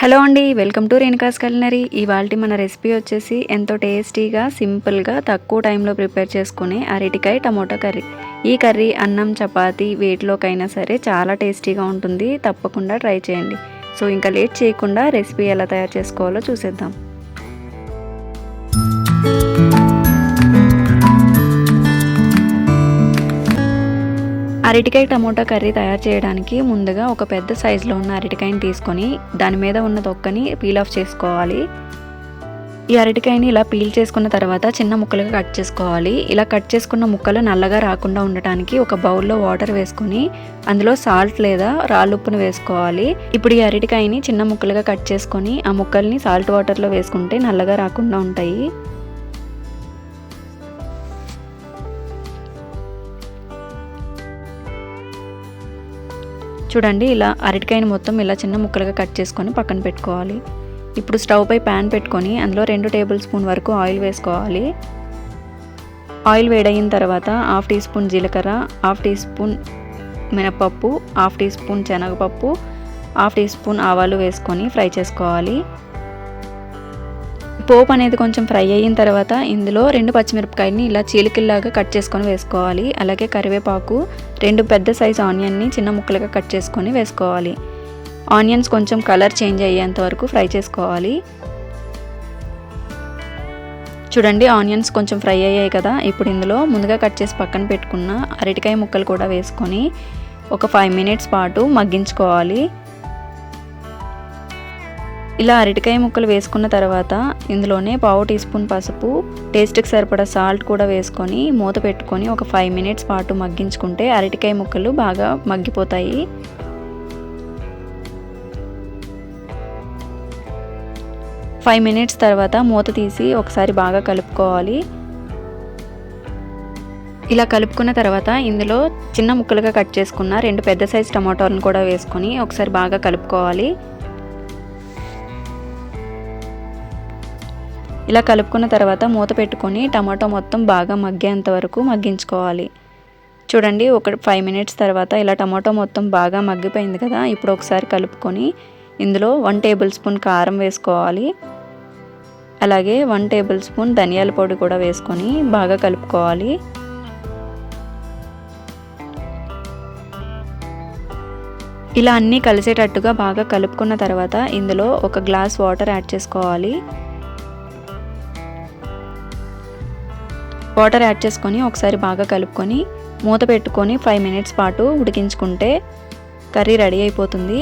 Hello అండి welcome to Renuka's culinary. ఇవాళ మన రెసిపీ వచ్చేసి ఎంతో టేస్టీగా సింపుల్గా తక్కువ టైంలో ప్రిపేర్ చేసుకునే అరటికాయ టమోటా కర్రీ. ఈ కర్రీ అన్నం చపాతీ వేటిలోకైనా సరే చాలా టేస్టీగా ఉంటుంది. తప్పకుండా ట్రై చేయండి. సో ఇంకా లేట్ చేయకుండా రెసిపీ ఎలా తయారు చేసుకోవాలో చూసేద్దాం. అరటికాయ టమోటా కర్రీ తయారు చేయడానికి ముందుగా ఒక పెద్ద సైజులో ఉన్న అరటికాయని తీసుకొని దాని మీద ఉన్న తొక్కని పీల్ ఆఫ్ చేసుకోవాలి. ఈ అరటికాయని ఇలా పీల్ చేసుకున్న తర్వాత చిన్న ముక్కలుగా కట్ చేసుకోవాలి. ఇలా కట్ చేసుకున్న ముక్కలు నల్లగా రాకుండా ఉండటానికి ఒక బౌల్లో వాటర్ వేసుకొని అందులో సాల్ట్ లేదా రాళ్ళుప్పును వేసుకోవాలి. ఇప్పుడు ఈ అరటికాయని చిన్న ముక్కలుగా కట్ చేసుకొని ఆ ముక్కల్ని సాల్ట్ వాటర్లో వేసుకుంటే నల్లగా రాకుండా ఉంటాయి. చూడండి ఇలా అరటికాయని మొత్తం ఇలా చిన్న ముక్కలుగా కట్ చేసుకొని పక్కన పెట్టుకోవాలి. ఇప్పుడు స్టవ్ పై ప్యాన్ పెట్టుకొని అందులో రెండు టేబుల్ స్పూన్ వరకు ఆయిల్ వేసుకోవాలి. ఆయిల్ వేడయిన తర్వాత హాఫ్ టీ స్పూన్ జీలకర్ర హాఫ్ టీ స్పూన్ మినపప్పు హాఫ్ టీ స్పూన్ శనగపప్పు హాఫ్ టీ స్పూన్ ఆవాలు వేసుకొని ఫ్రై చేసుకోవాలి. పోపు అనేది కొంచెం ఫ్రై అయిన తర్వాత ఇందులో రెండు పచ్చిమిరపకాయలని ఇలా చీలికల్లాగా కట్ చేసుకొని వేసుకోవాలి. అలాగే కరివేపాకు రెండు పెద్ద సైజు ఆనియన్ని చిన్న ముక్కలుగా కట్ చేసుకొని వేసుకోవాలి. ఆనియన్స్ కొంచెం కలర్ చేంజ్ అయ్యేంత వరకు ఫ్రై చేసుకోవాలి. చూడండి ఆనియన్స్ కొంచెం ఫ్రై అయ్యాయి కదా. ఇప్పుడు ఇందులో ముందుగా కట్ చేసి పక్కన పెట్టుకున్న అరటికాయ ముక్కలు కూడా వేసుకొని ఒక ఫైవ్ మినిట్స్ పాటు మగ్గించుకోవాలి. ఇలా అరటికాయ ముక్కలు వేసుకున్న తర్వాత ఇందులోనే పావు టీ స్పూన్ పసుపు టేస్ట్కి సరిపడా సాల్ట్ కూడా వేసుకొని మూత పెట్టుకొని ఒక ఫైవ్ మినిట్స్ పాటు మగ్గించుకుంటే అరటికాయ ముక్కలు బాగా మగ్గిపోతాయి. ఫైవ్ మినిట్స్ తర్వాత మూత తీసి ఒకసారి బాగా కలుపుకోవాలి. ఇలా కలుపుకున్న తర్వాత ఇందులో చిన్న ముక్కలుగా కట్ చేసుకున్న రెండు పెద్ద సైజు టమాటాలను కూడా వేసుకొని ఒకసారి బాగా కలుపుకోవాలి. ఇలా కలుపుకున్న తర్వాత మూత పెట్టుకొని టమాటో మొత్తం బాగా మగ్గేంత వరకు మగ్గించుకోవాలి. చూడండి ఒక ఫైవ్ మినిట్స్ తర్వాత ఇలా టమాటో మొత్తం బాగా మగ్గిపోయింది కదా ఇప్పుడు ఒకసారి కలుపుకొని ఇందులో వన్ టేబుల్ స్పూన్ కారం వేసుకోవాలి. అలాగే వన్ టేబుల్ స్పూన్ ధనియాల పొడి కూడా వేసుకొని బాగా కలుపుకోవాలి. ఇలా అన్నీ కలిసేటట్టుగా బాగా కలుపుకున్న తర్వాత ఇందులో ఒక గ్లాస్ వాటర్ యాడ్ చేసుకోవాలి. వాటర్ యాడ్ చేసుకొని ఒకసారి బాగా కలుపుకొని మూత పెట్టుకొని ఫైవ్ మినిట్స్ పాటు ఉడికించుకుంటే కర్రీ రెడీ అయిపోతుంది.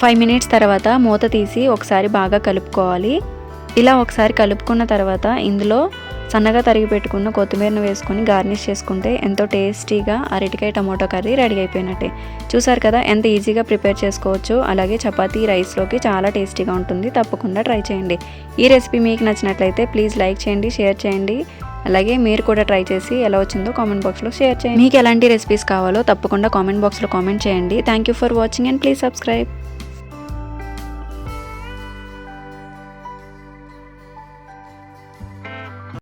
ఫైవ్ మినిట్స్ తర్వాత మూత తీసి ఒకసారి బాగా కలుపుకోవాలి. ఇలా ఒకసారి కలుపుకున్న తర్వాత ఇందులో సన్నగా తరిగి పెట్టుకున్న కొత్తిమీరను వేసుకొని గార్నిష్ చేసుకుంటే ఎంతో టేస్టీగా అరటికాయ టమాటో కర్రీ రెడీ అయిపోయినట్టే. చూసారు కదా ఎంత ఈజీగా ప్రిపేర్ చేసుకోవచ్చు. అలాగే చపాతీ రైస్లోకి చాలా టేస్టీగా ఉంటుంది. తప్పకుండా ట్రై చేయండి. ఈ రెసిపీ మీకు నచ్చినట్లయితే ప్లీజ్ లైక్ చేయండి షేర్ చేయండి. అలాగే మీరు కూడా ట్రై చేసి ఎలా వచ్చిందో కామెంట్ బాక్స్లో షేర్ చేయండి. మీకు ఎలాంటి రెసిపీస్ కావాలో తప్పకుండా కామెంట్ బాక్స్లో కామెంట్ చేయండి. Thank you for watching and please subscribe